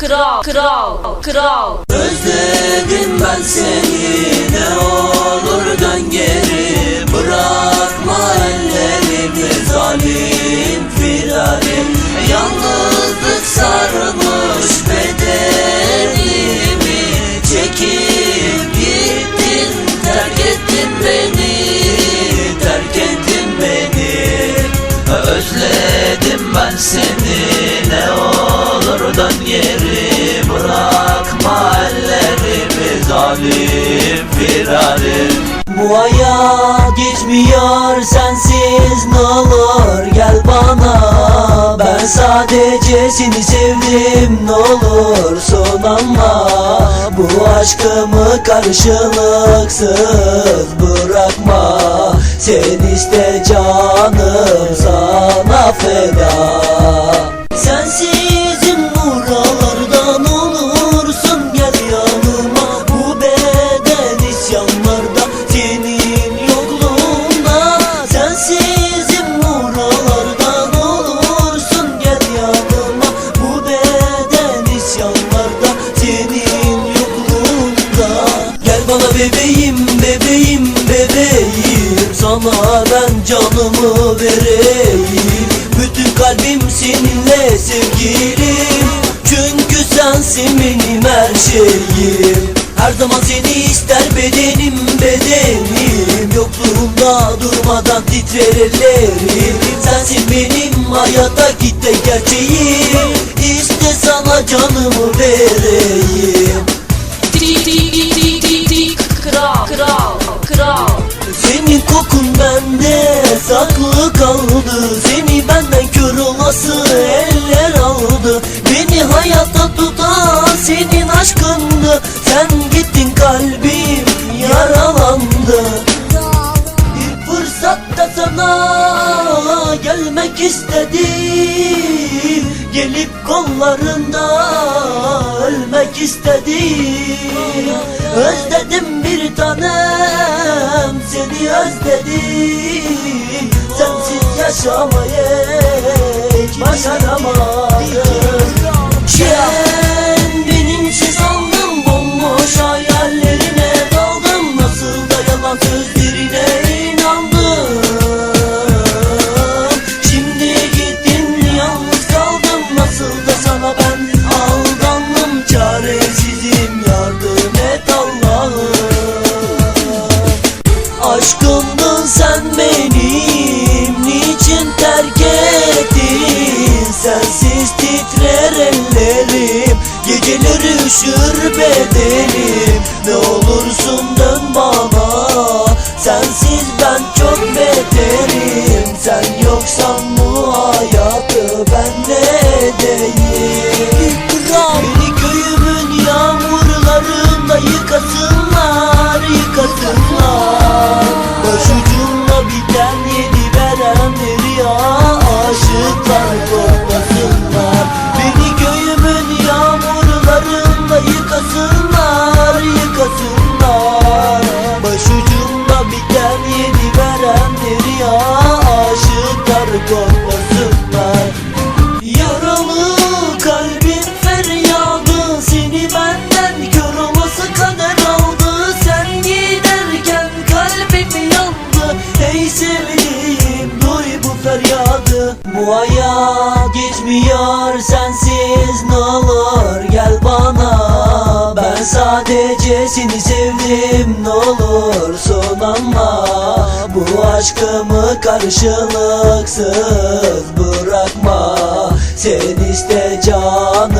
kral kral kral Özledim ben seni ne olur dön geri Bırakma ellerimi zalim firarim Yalnızlık sarmış bedenimi Çekip gittin terk ettin beni Terk ettin beni Özledim ben seni dön geri Bırakma ellerimi zalim firarim Bu hayat geçmiyor sensiz ne olur? Gel bana Ben sadece seni sevdim ne olursun anla Bu aşkımı karşılıksız bırakma. Sen iste canım sana feda Sana ben canımı vereyim. Bütün kalbim seninle sevgilim. Çünkü sensin benim her şeyim. Her zaman seni ister bedenim bedenim. Yokluğunda durmadan titrer ellerim. Sensin benim hayata gitti gerçeğim. İşte sana canımı vereyim bende saklı kaldı. Seni benden kör olası eller aldı. Beni hayatta tutan senin aşkındı. Sen gittin kalbim yaralandı. Bir fırsatta sana gelmek istedim Gelip kollarında ölmek istedim Özledim özledim Sensiz yaşamayı hiç Aşkımdın sen benim Niçin terk ettin? Sensiz titrer ellerim Geceleri üşür bedenim. Ne olursun seni sevdim ne olursun anla Bu aşkımı karşılıksız bırakma. Sen iste can